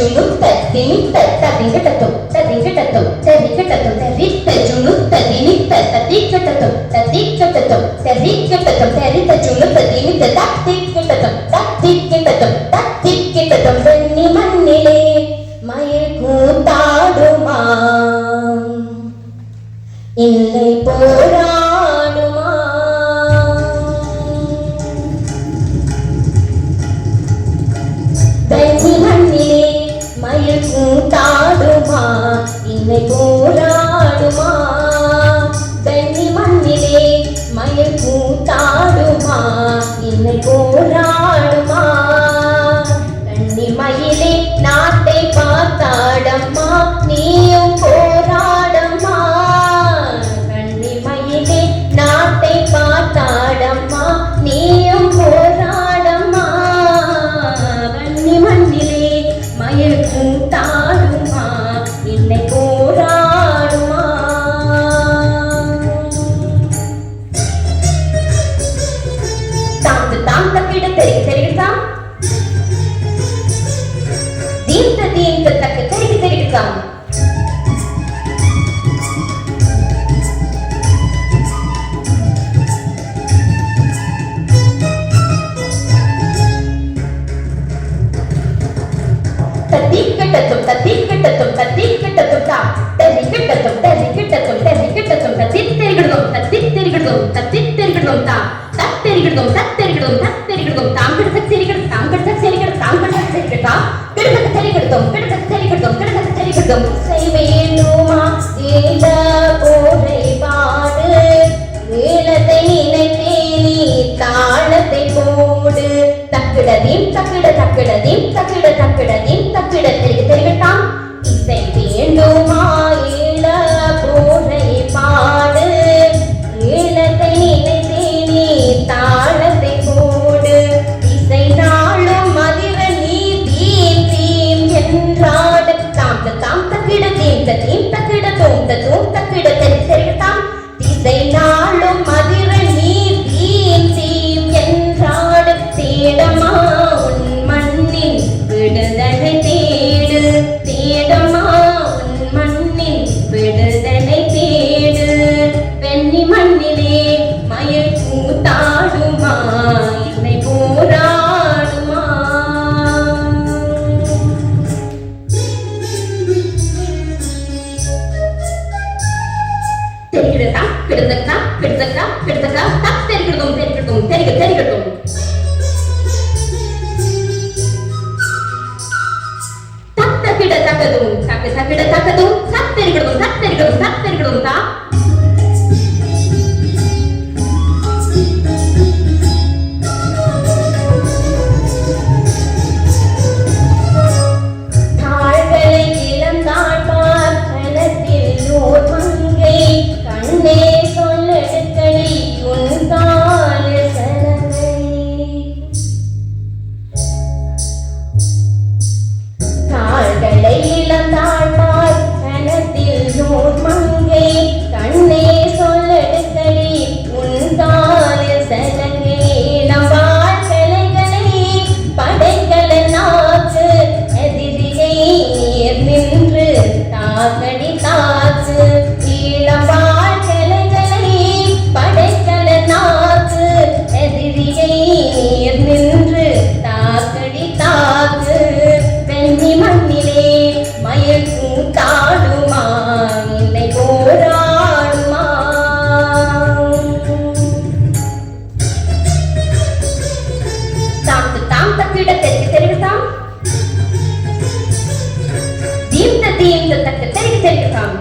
terjunuk terdinik tertatik tertutup tertik tertutup tertik tertutup tertik terjunuk terdinik tertatik tertutup tertik tertutup tertik tertutup tertik terjunuk terdinik tertatik tertutup tertik tertutup tertik tertutup കൂട്ടിക്കെടുത്തോളൂ സത്യം குறிப்பிடத்தக்க தெரிவித்திருக்கிறான்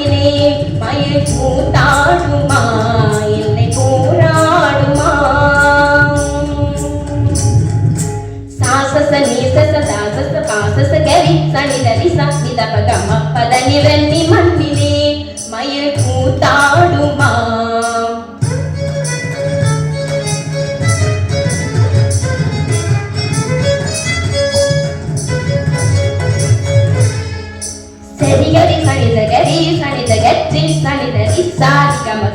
மண்ணிலே மயில் பூத்தாடுமா? என்னை போராடுமா? சாசச நீசச தாசச பாசச கரி சனி தரி சமித பகமப்பத நிரண்டி மண்ணிலே மயில் பூத்தாடுமா?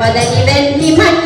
പദനിവൻ നിമൻ